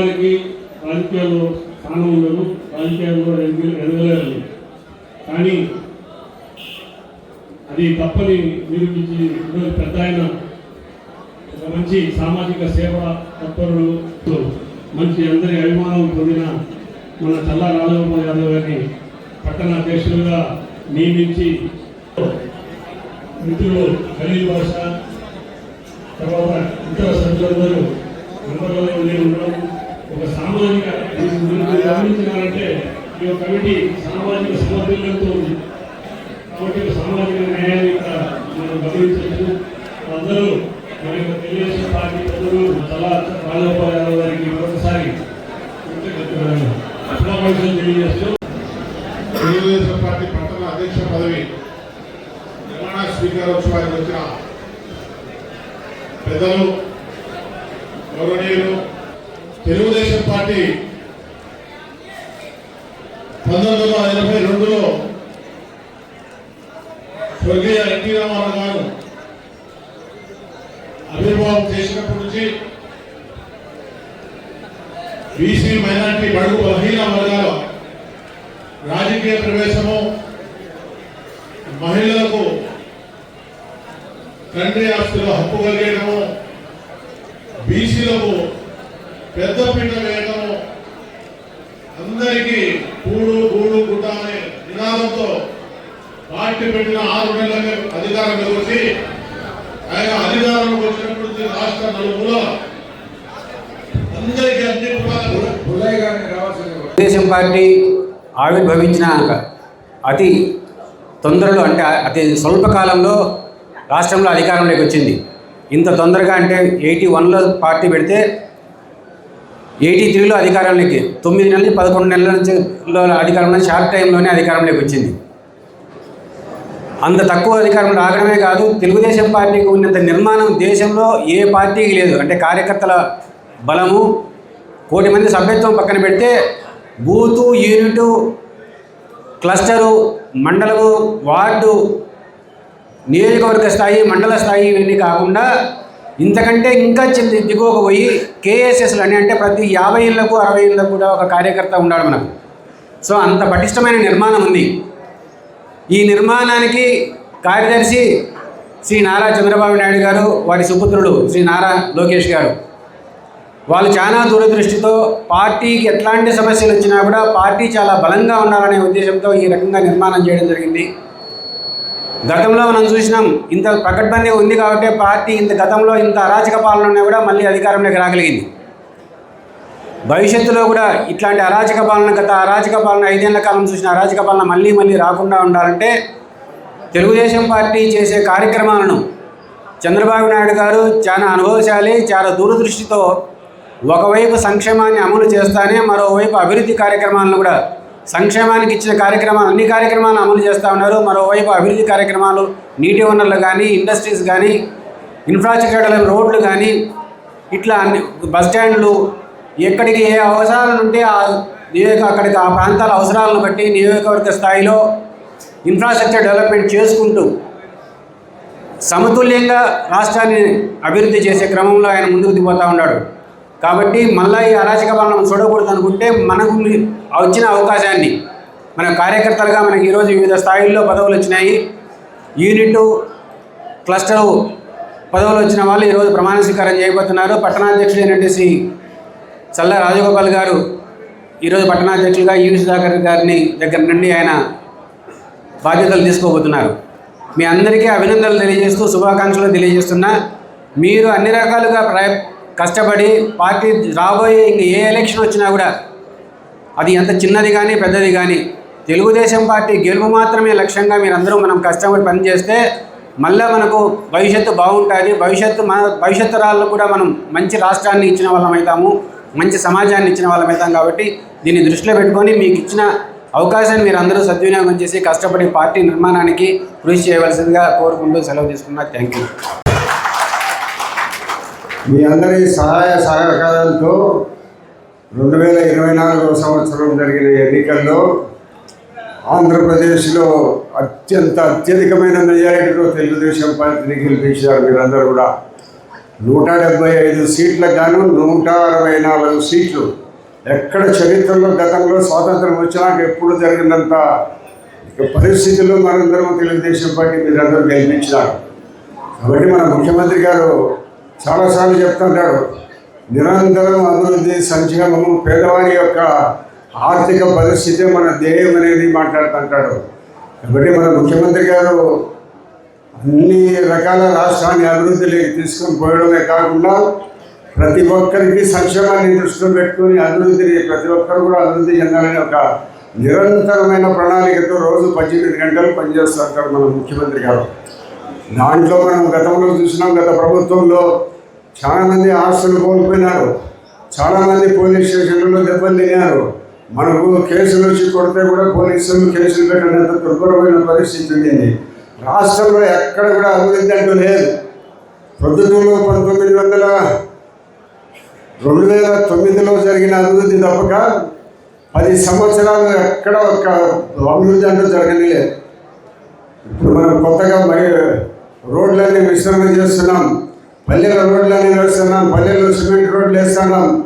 మంచి వారికి రాజకీయాల్లో స్థానం ఉండదు. రాజకీయాల్లో ఎదగలేదు కానీ అది తప్పని నిరూపించి ఈరోజు పెద్ద ఆయన ఒక మంచి సామాజిక సేవ తత్పరులు మంచి అందరి అభిమానం పొందిన మన చల్లా రాజగోపాల్ యాదవ్ గారిని పట్టణ అధ్యక్షులుగా నియమించి మిత్రులు ఖలీల్ భాష తర్వాత ఇతర సభ్యులందరూ మెంబర్లలో నేను ఉండడం ఒక సామాజిక గమనించాలంటే ఈ యొక్క కమిటీ సామాజిక సమర్థులతో ఉంది. కాబట్టి సామాజిక న్యాయాన్ని ఇక్కడ మనం గమనించవచ్చు. అందరూ మన యొక్క తెలుగుదేశం పార్టీ ప్రజలు చాలా రాజగోపాల్ యాదవ్ గారికి మరొకసారి కృతజ్ఞతలు, తెలియజేస్తూ తెలుగుదేశం పార్టీ పట్టణ అధ్యక్ష పదవి తెలంగాణ స్వీకారోత్సవానికి వచ్చిన పెద్దలు గౌరవనీయులు తెలుగుదేశం పార్టీ పంతొమ్మిది వందల ఎనభై రెండులో స్వర్గీయ ఎన్టీ రామారావు గారు ఆవిర్భావం చేసినప్పటి నుంచి బీసీ మైనార్టీ బడుగు బలహీన వర్గాల రాజకీయ ప్రవేశము మహిళలకు తండ్రి ఆస్తులు హక్కు కలిగేయడము బీసీలకు పెద్దపీట అందరికీ కూడు గూడు గుడ్డ అనే నినాదంతో పార్టీ పెట్టిన ఆరు నెలలకే అధికారంలోకి వచ్చి ఆయన అధికారంలోకి వచ్చినప్పుడు రాష్ట్ర అందరికీ అన్ని తెలుగుదేశం పార్టీ ఆవిర్భవించిన అతి తొందరలో అంటే అతి స్వల్ప కాలంలో రాష్ట్రంలో అధికారంలోకి వచ్చింది. ఇంత తొందరగా అంటే ఎయిటీ వన్లో పార్టీ పెడితే ఎయిటీ త్రీలో అధికారంలోకి తొమ్మిది నెలలు పదకొండు నెలల నుంచి అధికారంలో షార్ట్ టైంలోనే అధికారంలోకి వచ్చింది. అంత తక్కువ అధికారం రావడమే కాదు తెలుగుదేశం పార్టీకి ఉన్నంత నిర్మాణం దేశంలో ఏ పార్టీకి లేదు. అంటే కార్యకర్తల బలము కోటి మంది సభ్యత్వం పక్కన పెడితే బూతు యూనిటు క్లస్టరు మండలము వార్డు నియోజకవర్గ స్థాయి మండల స్థాయి ఇవన్నీ కాకుండా ఇంతకంటే ఇంకా చిన్న దిగువకు పోయి కేఎస్ఎస్లు అని అంటే ప్రతి యాభై ఇళ్ళకు అరవై ఇళ్ళకు కూడా ఒక కార్యకర్త ఉన్నాడు మనకు. సో అంత పటిష్టమైన నిర్మాణం ఉంది. ఈ నిర్మాణానికి కార్యదర్శి శ్రీ నారా చంద్రబాబు నాయుడు గారు వారి సుపుత్రుడు శ్రీ నారా లోకేష్ గారు. వాళ్ళు చాలా దూరదృష్టితో పార్టీకి ఎట్లాంటి సమస్యలు వచ్చినా కూడా పార్టీ చాలా బలంగా ఉండాలనే ఉద్దేశంతో ఈ రకంగా నిర్మాణం చేయడం జరిగింది. గతంలో మనం చూసినాం ఇంత ప్రకటనే ఉంది కాబట్టి పార్టీ ఇంత గతంలో ఇంత అరాచక పాలన ఉన్నా కూడా మళ్ళీ అధికారంలోకి రాగలిగింది. భవిష్యత్తులో కూడా ఇట్లాంటి అరాచక పాలన గత అరాచక పాలన ఐదేళ్ళ కాలం చూసిన అరాచక పాలన మళ్ళీ మళ్ళీ రాకుండా ఉండాలంటే తెలుగుదేశం పార్టీ చేసే కార్యక్రమాలను చంద్రబాబు నాయుడు గారు చాలా అనుభవశాలి చాలా దూరదృష్టితో ఒకవైపు సంక్షేమాన్ని అమలు చేస్తానే మరోవైపు అభివృద్ధి కార్యక్రమాలను కూడా సంక్షేమానికి ఇచ్చిన కార్యక్రమాలు అన్ని కార్యక్రమాలు అమలు చేస్తూ ఉన్నారు. మరోవైపు అభివృద్ధి కార్యక్రమాలు నీటి వనరులు కానీ ఇండస్ట్రీస్ కానీ ఇన్ఫ్రాస్ట్రక్చర్ రోడ్లు కానీ ఇట్లా అన్ని బస్ స్టాండ్లు ఎక్కడికి ఏ అవసరాలు ఉంటే ఆ నియోజక అక్కడికి ఆ ప్రాంతాల అవసరాలను బట్టి నియోజకవర్గ స్థాయిలో ఇన్ఫ్రాస్ట్రక్చర్ డెవలప్మెంట్ చేసుకుంటూ సమతుల్యంగా రాష్ట్రాన్ని అభివృద్ధి చేసే క్రమంలో ఆయన ముందుకు దిగిపోతూ ఉన్నాడు. కాబట్టి మళ్ళీ ఈ అరాచక పాలన చూడకూడదు అనుకుంటే మనకు వచ్చిన అవకాశాన్ని మన కార్యకర్తలుగా మనకి ఈరోజు వివిధ స్థాయిల్లో పదవులు వచ్చినాయి. యూనిట్ క్లస్టర్ పదవులు వచ్చిన వాళ్ళు ఈరోజు ప్రమాణ స్వీకారం చేయబోతున్నారు. పట్టణాధ్యక్షుడు అయినటువంటి శ్రీ చల్ల రాజగోపాల్ గారు ఈరోజు పట్టణాధ్యక్షులుగా ఈవి సుధాకర్ గారిని దగ్గర నుండి ఆయన బాధ్యతలు తీసుకోబోతున్నారు. మీ అందరికీ అభినందనలు తెలియజేస్తూ శుభాకాంక్షలు తెలియజేస్తున్నా. మీరు అన్ని రకాలుగా ప్రయ కష్టపడి పార్టీ రాబోయే ఇంక ఏ ఎలక్షన్ వచ్చినా కూడా అది ఎంత చిన్నది కానీ పెద్దది కానీ తెలుగుదేశం పార్టీ గెలుపు మాత్రమే లక్ష్యంగా మీరందరూ మనం కష్టపడి పనిచేస్తే మళ్ళీ మనకు భవిష్యత్తు బాగుంటుంది. భవిష్యత్తు మన భవిష్యత్తు రాళ్ళు కూడా మనం మంచి రాష్ట్రాన్ని ఇచ్చిన వాళ్ళం అవుతాము. మంచి సమాజాన్ని ఇచ్చిన వాళ్ళం అవుతాం కాబట్టి దీన్ని దృష్టిలో పెట్టుకొని మీకు ఇచ్చిన అవకాశాన్ని మీరు అందరూ సద్వినియోగం చేసి కష్టపడి పార్టీ నిర్మాణానికి కృషి చేయవలసిందిగా కోరుకుంటూ సెలవు తీసుకున్నా. Thank you. మీ అందరి సహాయ సహకారాలతో రెండు వేల ఇరవై నాలుగవ సంవత్సరం జరిగిన ఎన్నికల్లో ఆంధ్రప్రదేశ్లో అత్యంత అత్యధికమైన మెజారిటీతో తెలుగుదేశం పార్టీని గెలిపించారు మీరందరూ కూడా. నూట డెబ్బై ఐదు సీట్లకు గాను నూట అరవై నాలుగు సీట్లు. ఎక్కడ చరిత్రలో గతంలో స్వాతంత్రం వచ్చినాక ఎప్పుడు జరిగినంత పరిస్థితుల్లో మనందరం తెలుగుదేశం పార్టీ మీరందరూ గెలిపించినారు. కాబట్టి మన ముఖ్యమంత్రి గారు చాలాసార్లు చెప్తుంటాడు నిరంతరం అభివృద్ధి సంక్షేమము పేదవారి యొక్క ఆర్థిక పరిస్థితి మన ధ్యేయం అనేది మాట్లాడుతుంటాడు. కాబట్టి మన ముఖ్యమంత్రి గారు అన్ని రకాల రాష్ట్రాన్ని అభివృద్ధిలోకి తీసుకొని పోయడమే కాకుండా ప్రతి ఒక్కరికి సంక్షేమాన్ని దృష్టిలో పెట్టుకొని అభివృద్ధిని ప్రతి ఒక్కరు కూడా అభివృద్ధి చెందాలని ఒక నిరంతరమైన ప్రణాళికతో రోజు పద్దెనిమిది గంటలు పనిచేస్తుంటారు మన ముఖ్యమంత్రి గారు. దాంట్లో మనం గతంలో చూసినాం గత ప్రభుత్వంలో చాలామంది ఆస్తులు కోల్పోయినారు. చాలామంది పోలీస్ స్టేషన్లలో దెబ్బలు తిన్నారు మనకు కేసులు వచ్చి కొడితే కూడా పోలీసులు కేసులు పెట్టినంత దుర్భరమైన పరిస్థితి ఉండింది. రాష్ట్రంలో ఎక్కడ కూడా అభివృద్ధి అంటూ లేదు. ప్రొద్దుటూరులో పంతొమ్మిది వందల రెండు వేల తొమ్మిదిలో జరిగిన అభివృద్ధి తప్పక పది సంవత్సరాలు ఎక్కడ ఒక అభివృద్ధి అంటూ జరగలేదు ఇప్పుడు మనం కొత్తగా మై రోడ్లన్నీ విస్తరణ చేస్తున్నాం. పల్లెల రోడ్లన్నీ వేస్తున్నాం పల్లెల్లో సిమెంట్ రోడ్లు వేస్తున్నాం.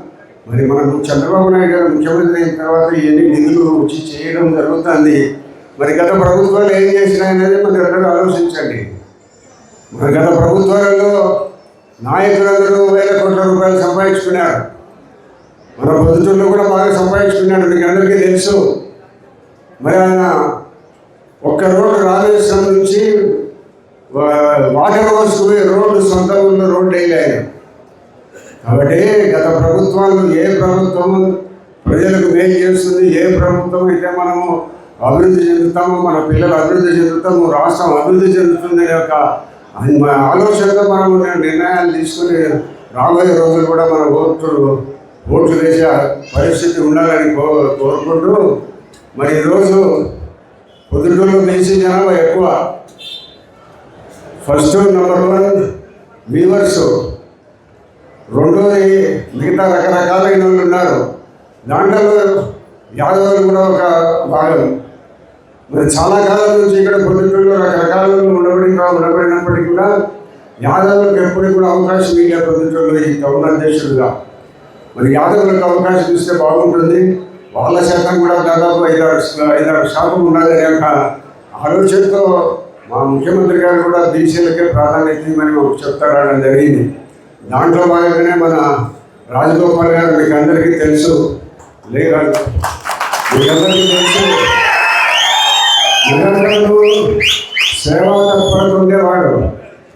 మరి మనకు చంద్రబాబు నాయుడు గారు ముఖ్యమంత్రి అయిన తర్వాత ఎన్ని నిధులు వచ్చి చేయడం జరుగుతుంది? మరి గత ప్రభుత్వాలు ఏం చేసినాయనేది మనం ఎక్కడ ఆలోచించండి. మరి గత ప్రభుత్వాలలో నాయకులందరూ వేల కోట్ల రూపాయలు సంపాదించుకున్నారు. మన పొద్దుటూరులో కూడా బాగా సంపాదించుకున్నాడు. మీకు అందరికీ తెలుసు. మరి ఆయన ఒక్క రోడ్డు రామేశ్వరం నుంచి వాటర్ వర్క్స్ రోడ్డు సొంత ఊళ్ళో రోడ్డు వేయలేదు కాబట్టి గత ప్రభుత్వాలు ఏ ప్రభుత్వం ప్రజలకు మేలు చేస్తుంది ఏ ప్రభుత్వం అయితే మనము అభివృద్ధి చెందుతామో మన పిల్లలు అభివృద్ధి చెందుతాము రాష్ట్రం అభివృద్ధి చెందుతుంది యొక్క మన ఆలోచనతో మనం నిర్ణయాలు తీసుకుని రాబోయే రోజులు కూడా మన ఓట్లు ఓట్లు వేసే పరిస్థితి ఉండాలని కో కోరుకుంటూ మరి ఈరోజు పొద్దుటూరులో బీసీ జనాభా ఎక్కువ. ఫస్ట్ నెంబర్ వన్ వీవర్స్ రెండోది మిగతా రకరకాలైన వాళ్ళు ఉన్నారు. దాంట్లో యాదవులు కూడా ఒక భాగం. మరి చాలా కాలం నుంచి ఇక్కడ పొద్దుటూరులో రకరకాల ఉండబడి ఉండబడినప్పటికీ కూడా యాదవులకు ఎప్పుడు కూడా అవకాశం ఇవ్వలే పొద్దుటూరులో ఈ టౌన్ అధ్యక్షులుగా మరి యాదవులకు అవకాశం ఇస్తే బాగుంటుంది. వాళ్ళ శాతం కూడా దాదాపు ఐదారు ఐదారు శాతం ఉండాలనే ఒక ఆలోచనతో మా ముఖ్యమంత్రి గారు కూడా బీసీలకే ప్రాధాన్యత ఇవ్వమని మాకు చెప్తారనడం జరిగింది. దాంట్లో భాగంగానే మన రాజగోపాల్ గారు మీకు అందరికీ తెలుసు. లేదా మీకందరికీ తెలుసు. నిరంతరము సేవా తత్పరత ఉండేవాడు.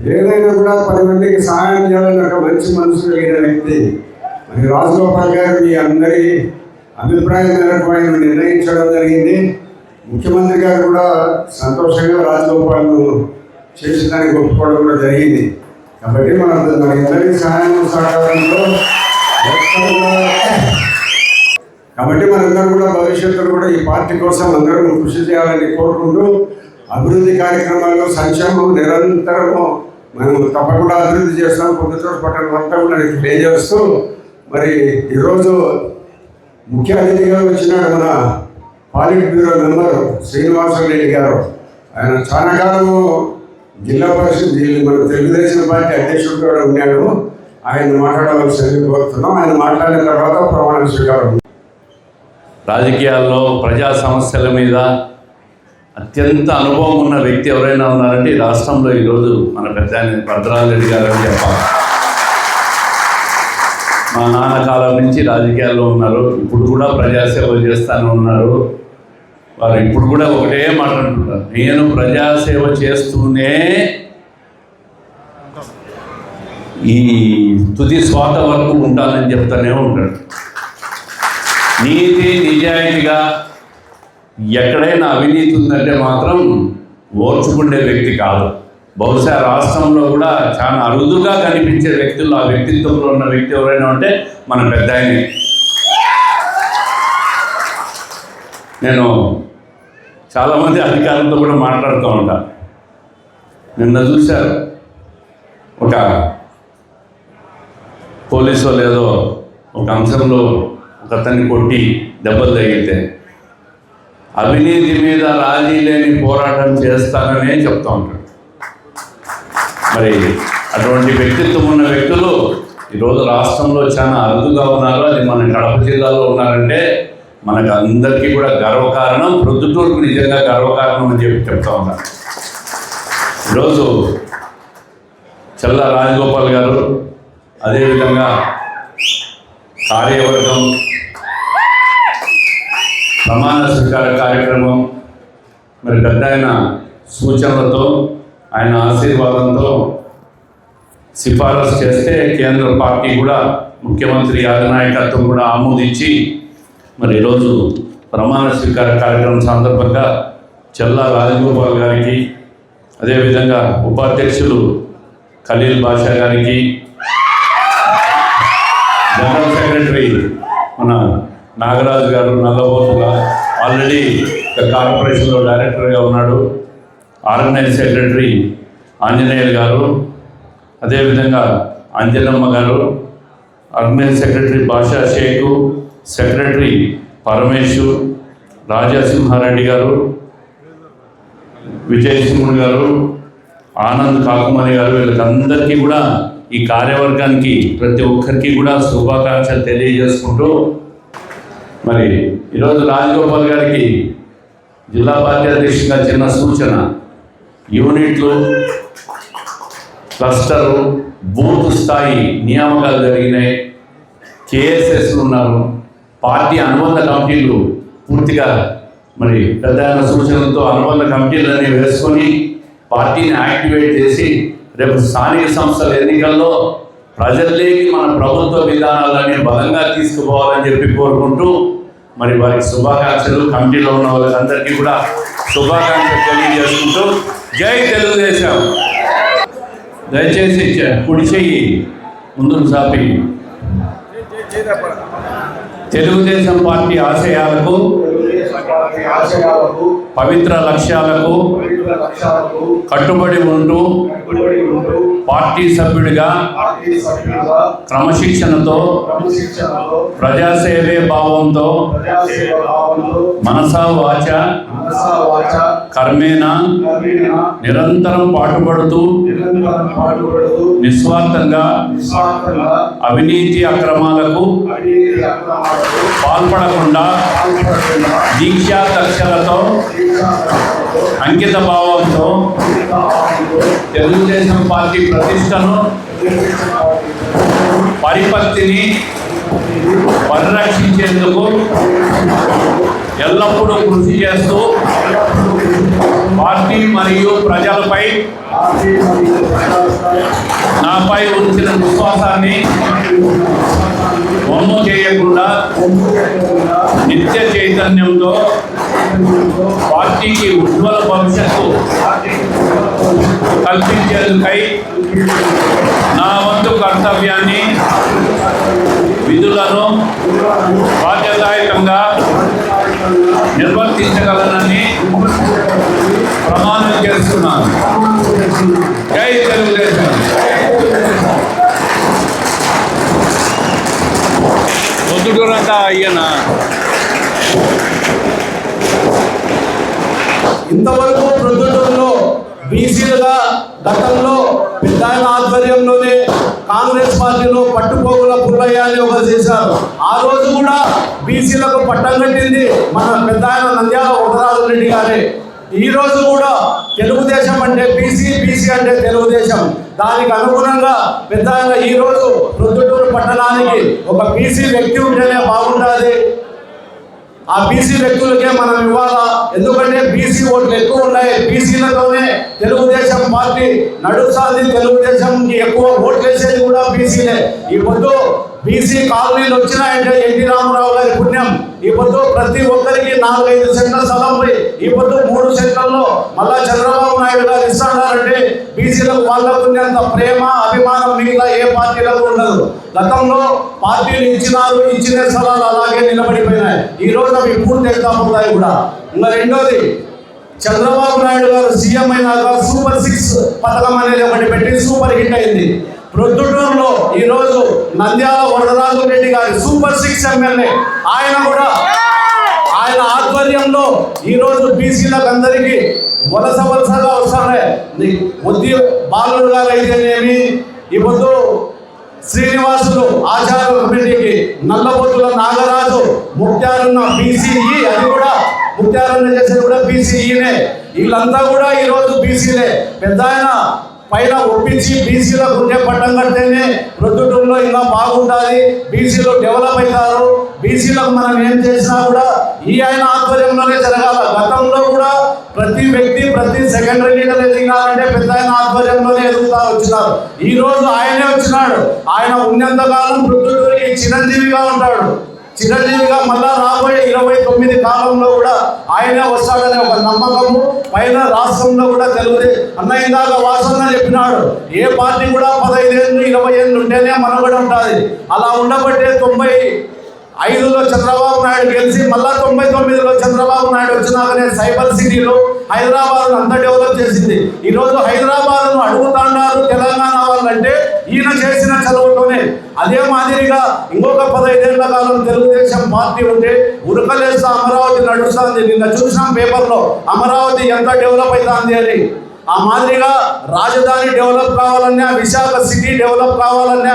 ఏదైనా కూడా పది మందికి సహాయం చేయాలని ఒక మంచి మనసు కలిగిన వ్యక్తి. మరి రాజగోపాల్ గారు మీ అందరి అభిప్రాయం మేరకు ఆయన నిర్ణయించడం జరిగింది. ముఖ్యమంత్రి గారు కూడా సంతోషంగా రాజగోపాల్ను చేసేదానికి ఒప్పుకోవడం కూడా జరిగింది. కాబట్టి మన మన ఇద్దరి సహాయం సహకారంలో కాబట్టి మనందరం కూడా భవిష్యత్తులో కూడా ఈ పార్టీ కోసం అందరం కృషి చేయాలని కోరుకుంటూ అభివృద్ధి కార్యక్రమాల్లో సంక్షేమం నిరంతరము మనం తప్పకుండా అభివృద్ధి చేస్తాం. పొద్దుచోటు పట్టణం అంతా కూడా నేను తెలియజేస్తూ మరి ఈరోజు ముఖ్య అతిథిగా వచ్చినాడు మన పాలిట్ బ్యూరో మెంబర్ శ్రీనివాసరెడ్డి గారు. ఆయన చాలా కాలము జిల్లా పరిషత్ మన తెలుగుదేశం పార్టీ అధ్యక్షుడు కూడా ఉన్నాడు. ఆయన మాట్లాడవలసింది కోరుతున్నాం. ఆయన మాట్లాడిన తర్వాత ప్రమాణ స్వీకారం. రాజకీయాల్లో ప్రజా సమస్యల మీద అత్యంత అనుభవం ఉన్న వ్యక్తి ఎవరైనా ఉన్నారంటే ఈ రాష్ట్రంలో ఈరోజు మన పెద్ద ఆయన రెడ్డి గారు అని చెప్పాలి. మా నాన్న కాలం నుంచి రాజకీయాల్లో ఉన్నారు. ఇప్పుడు కూడా ప్రజాసేవ చేస్తానే ఉన్నారు. వారు ఇప్పుడు కూడా ఒకటే మాట్లాడుతుంటారు నేను ప్రజాసేవ చేస్తూనే ఈ తుది స్వాత వరకు ఉంటానని చెప్తానే ఉంటాడు. నీతి నిజాయితీగా ఎక్కడైనా అవినీతి ఉందంటే మాత్రం ఓర్చుకునే వ్యక్తి కాదు. బహుశా రాష్ట్రంలో కూడా చాలా అరుదుగా కనిపించే వ్యక్తులు ఆ వ్యక్తిత్వంలో ఉన్న వ్యక్తి ఎవరైనా ఉంటే మన పెద్ద ఆయనే. నేను చాలామంది అధికారులతో కూడా మాట్లాడుతూ ఉంటా. నిన్న చూశారు. ఒక పోలీసు లేదో ఒక అంశంలో అతన్ని కొట్టి దెబ్బలు తగిలితే అవినీతి మీద రాజీ లేని పోరాటం చేస్తాననే చెప్తా ఉంటాడు. మరి అటువంటి వ్యక్తిత్వం ఉన్న వ్యక్తులు ఈరోజు రాష్ట్రంలో చాలా అరుదుగా ఉన్నారు. అది మన కడప జిల్లాలో ఉన్నారంటే మనకు అందరికీ కూడా గర్వకారణం ప్రొద్దుటూరుకు నిజంగా గర్వకారణం అని చెప్పి చెప్తా ఉన్నారు ఈరోజు చల్ల రాజగోపాల్ గారు అదేవిధంగా కార్యవర్గం ప్రమాణ స్వీకార కార్యక్రమం మరి పెద్ద సూచనలతో ఆయన ఆశీర్వాదంతో సిఫారసు చేస్తే కేంద్ర పార్టీ కూడా ముఖ్యమంత్రి అధినాయకత్వం కూడా ఆమోదించి మరి ఈరోజు ప్రమాణ స్వీకార కార్యక్రమం సందర్భంగా చెల్లా రాజగోపాల్ గారికి అదేవిధంగా ఉపాధ్యక్షులు ఖలీల్ బాషా గారికి జనరల్ సెక్రటరీ మన నాగరాజు గారు నల్లబోతుల ఆల్రెడీ కార్పొరేషన్లో డైరెక్టర్గా ఉన్నాడు. ఆర్గనైజ్ సెక్రటరీ ఆంజనేయులు గారు అదేవిధంగా అంజనమ్మ గారు organise secretary Basha Shaik secretary Paramesu Rajasimhareddy గారు విజయసింహుడు గారు ఆనంద్ కాకుమారి గారు వీళ్ళకందరికీ కూడా ఈ కార్యవర్గానికి ప్రతి ఒక్కరికి కూడా శుభాకాంక్షలు తెలియజేసుకుంటూ మరి ఈరోజు రాజగోపాల్ గారికి జిల్లా పార్టీ అధ్యక్షుడిగా చిన్న సూచన. యూనిట్లు క్లస్టరు బూత్ స్థాయి నియామకాలు జరిగినాయి. కేఎస్ఎస్లు ఉన్నారు. పార్టీ అనుబంధ కమిటీలు పూర్తిగా మరి పెద్ద సూచనలతో అనుబంధ కమిటీలన్నీ వేసుకొని పార్టీని యాక్టివేట్ చేసి రేపు స్థానిక సంస్థల ఎన్నికల్లో ప్రజల్లోకి మన ప్రభుత్వ విధానాలని బలంగా తీసుకుపోవాలని చెప్పి కోరుకుంటూ మరి వారికి శుభాకాంక్షలు. కమిటీలో ఉన్న వాళ్ళందరికీ కూడా శుభాకాంక్షలు తెలియజేసుకుంటూ జై తెలుగుదేశం. దయచేసి కుడి చెయ్యి ముందుకు సాపి. తెలుగుదేశం పార్టీ ఆశయాలకు పవిత్ర లక్ష్యాలకు కట్టుబడి ఉంటూ పార్టీ సభ్యుడిగా క్రమశిక్షణతో ప్రజాసేవే భావంతో మనసా వాచ కర్మేణ నిరంతరం పాటుపడుతూ నిస్వార్థంగా అవినీతి అక్రమాలకు పాల్పడకుండా దీక్షా దక్షలతో అంకిత భావంతో తెలుగుదేశం పార్టీ ప్రతిష్టను పరిపత్తిని పరిరక్షించేందుకు ఎల్లప్పుడూ కృషి చేస్తూ పార్టీ మరియు ప్రజలపై నాపై ఉంచిన విశ్వాసాన్ని వమ్ము చేయకుండా నిత్య చైతన్యంతో పార్టీకి ఉజ్వల భవిష్యత్తు కల్పించేందుకై నా వంతు కర్తవ్యాన్ని విధులను బాధ్యతాయుతంగా నిర్వర్తించగలనని ప్రమాణం చేస్తున్నాను. జై తెలుగుదేశం. పొద్దుటూరంతా అయ్యనా. ఇంతవరకు ప్రభుత్వంలో బీసీలుగా గతంలో పెద్ద ఆధ్వర్యంలోనే కాంగ్రెస్ పార్టీలో పట్టుపోగుల పుల్లయ్య అని ఒక చేశారు. ఆ రోజు కూడా బీసీలకు పట్టం కట్టింది మన పెద్ద ఆయన నంద్యాల వరదరాజు రెడ్డి గారే. ఈ రోజు కూడా తెలుగుదేశం అంటే బీసీ బీసీ అంటే తెలుగుదేశం. దానికి అనుగుణంగా పెద్దగా ఈరోజు ఈ రోజు ప్రొద్దుటూరు పట్టణానికి ఒక బీసీ వ్యక్తి ఉంటేనే బాగుంటుంది. ఆ బీసీ వ్యక్తులకే మనం ఇవ్వాలా? ఎందుకంటే బీసీ ఓట్లు ఎక్కువ ఉన్నాయి. బీసీలతోనే తెలుగుదేశం పార్టీ నడుస్తుంది. తెలుగుదేశంకి ఎక్కువ ఓట్లు వేసేది కూడా బీసీలే. ఈ పొద్దు బీసీ కాలనీలు వచ్చినాయంటే ఎన్టీ రామారావు గారి పుణ్యం. ఈ పొద్దు ప్రతి ఒక్కరికి నాలుగైదు సెంటర్ స్థలం పోయి ఈ పొద్దు మూడు సెంటర్లో మళ్ళా చంద్రబాబు నాయుడు గారు ఇస్తాడారంటే బీసీలకు వాళ్ళకు ఉన్నంత ప్రేమ అభిమానం మిగతా ఏ పార్టీలకు ఉండదు. గతంలో పార్టీలు ఇచ్చినారు ఇచ్చిన స్థలాలు అలాగే నిలబడిపోయినాయి. ఈ రోజు అవి పూర్తి ఎక్కాపోతాయి కూడా. ఇంకా రెండోది చంద్రబాబు నాయుడు గారు సీఎం అయినాక సూపర్ సిక్స్ పథకం అనేది ఒకటి పెట్టి సూపర్ హిట్ అయింది. ప్రొద్దుటూరులో ఈరోజు నంద్యాల వరదరాజు రెడ్డి గారి సూపర్ సిక్స్ ఎమ్మెల్యే. ఆయన కూడా ఆయన ఆధ్వర్యంలో ఈరోజు బీసీలకు అందరికీ వలస వలసగా వస్తానే. ఉద్య బాలుడు గారు అయితేనేమి? ఈ పొద్దు శ్రీనివాసులు ఆచార్య కమిటీకి నల్లబొత్తుల నాగరాజు ముక్తారున్న బీసీఈ అది కూడా ముక్తారన్న చేసేది కూడా బీసీఈనే. వీళ్ళంతా కూడా ఈరోజు బీసీలే. పెద్ద ఆయన పైన ఒప్పించి బీసీలకు ఉండే పట్టం కడితేనే ప్రొద్దుటూరులో ఇంకా బాగుంటుంది బీసీలు డెవలప్ అవుతారు. బీసీలకు మనం ఏం చేసినా కూడా ఈ ఆయన ఆధ్వర్యంలోనే జరగాల. గతంలో కూడా ప్రతి వ్యక్తి ప్రతి సెకండరీ లీడర్ ఎదిగినారంటే పెద్ద ఆయన ఆధ్వర్యంలోనే ఎదుగుతా వచ్చినారు. ఈ రోజు ఆయనే వచ్చినాడు. ఆయన ఉన్నంత కాలం ప్రొద్దుటూరికి చిరంజీవిగా ఉంటాడు. చిరంజీవిగా మళ్ళా రాబోయే ఇరవై తొమ్మిది కాలంలో కూడా ఆయనే వస్తాడనే ఒక నమ్మకము. పైన రాష్ట్రంలో కూడా తెలుగుదే. అన్న ఇందాక వాసన చెప్పినాడు ఏ పార్టీ కూడా పదహైదేళ్ళు ఇరవై ఏళ్ళు ఉంటేనే మనగడ ఉంటుంది అలా ఉండబట్టే తొంభై ఐదులో చంద్రబాబు నాయుడు గెలిచి మళ్ళా తొంభై తొమ్మిదిలో చంద్రబాబు నాయుడు వచ్చినాకనే సైబర్ సిటీలో హైదరాబాద్ అంతా డెవలప్ చేసింది. ఈరోజు హైదరాబాద్ను అడుగుతాండారు తెలంగాణ వాళ్ళంటే ఈయన చేసిన చదువుతోనే అదే మాదిరిగా ఇంకొక పదహైదేళ్ళ కాలం తెలుగుదేశం పార్టీ ఉంటే ఉరకలేస్తా అమరావతి నడుస్తుంది. నిన్న చూసాం పేపర్లో అమరావతి ఎంత డెవలప్ అవుతుంది అని. ఆ మాదిరిగా రాజధాని డెవలప్ కావాలన్నా విశాఖ సిటీ డెవలప్ కావాలన్నా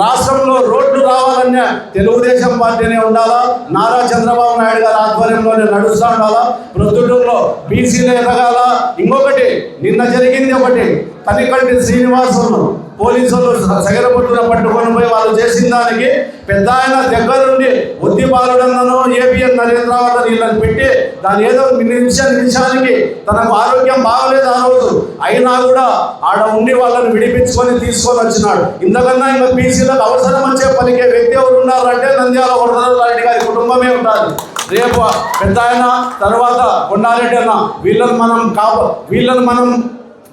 రాష్ట్రంలో రోడ్లు రావాలన్నా తెలుగుదేశం పార్టీనే ఉండాలా? నారా చంద్రబాబు నాయుడు గారి ఆధ్వర్యంలోనే నడుస్తూ ఉండాలా? ప్రొద్దుటూరులో బీసీలు ఎదగాల? ఇంకొకటి నిన్న జరిగింది ఒకటి తనికంటి శ్రీనివాసులు. పోలీసులు సగరపట్టున పట్టుకొని పోయి వాళ్ళు చేసిన దానికి పెద్ద ఆయన దగ్గరుండి ఉద్ది ఏపీఎం ఏపీఎన్ నరేంద్రరావు వీళ్ళని పెట్టి దాని ఏదో నిమిష నిమిషానికి తనకు ఆరోగ్యం బాగలేదు ఆ రోజు. అయినా కూడా ఆడ ఉండి వాళ్ళని విడిపించుకొని తీసుకొని వచ్చినాడు. ఇంతకన్నా ఇంకా పీసీలకు అవసరం వచ్చే పలికే వ్యక్తి ఎవరు ఉన్నారంటే నంద్యాల వరదరాజు రెడ్డి గారి కుటుంబమే ఉంటారు రేపు పెద్ద ఆయన తర్వాత కొండారెడ్డి అన్న వీళ్ళని మనం కాపు వీళ్ళని మనం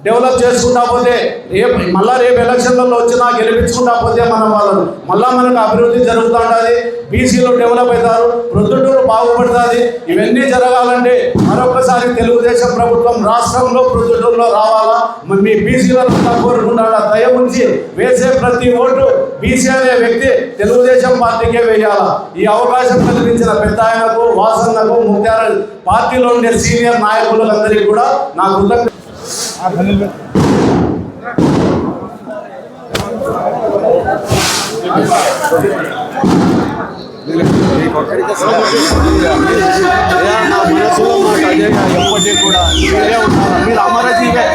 డెవలప్ చేసుకుంటా పోతే రేపు మళ్ళా రేపు ఎలక్షన్లలో వచ్చినా గెలిపించుకుంటా పోతే మనం వాళ్ళను మళ్ళా మనకు అభివృద్ధి జరుగుతూ ఉంటుంది బీసీలు డెవలప్ అవుతారు ప్రొద్దుటూరు బాగుపడుతుంది. ఇవన్నీ జరగాలంటే మరొకసారి తెలుగుదేశం ప్రభుత్వం రాష్ట్రంలో ప్రొద్దుటూరులో రావాలా? మీ బీసీలను కోరుకుంటాడా? దయ ఉంచి వేసే ప్రతి ఓటు బీసీ అనే వ్యక్తి తెలుగుదేశం పార్టీకే వేయాలా? ఈ అవకాశం కల్పించిన పెద్ద ఆయనకు వాసన్నకు ముఖ్యాల పార్టీలో ఉండే సీనియర్ నాయకులందరికీ కూడా నా కృతజ్ఞత మనసులో మాట అదే ఎప్పటికీ కూడా మీరే ఉంటారు మీరు అమరజీవే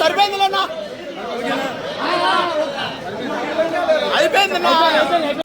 సరిపోయిందిలేనా అయిపోయింది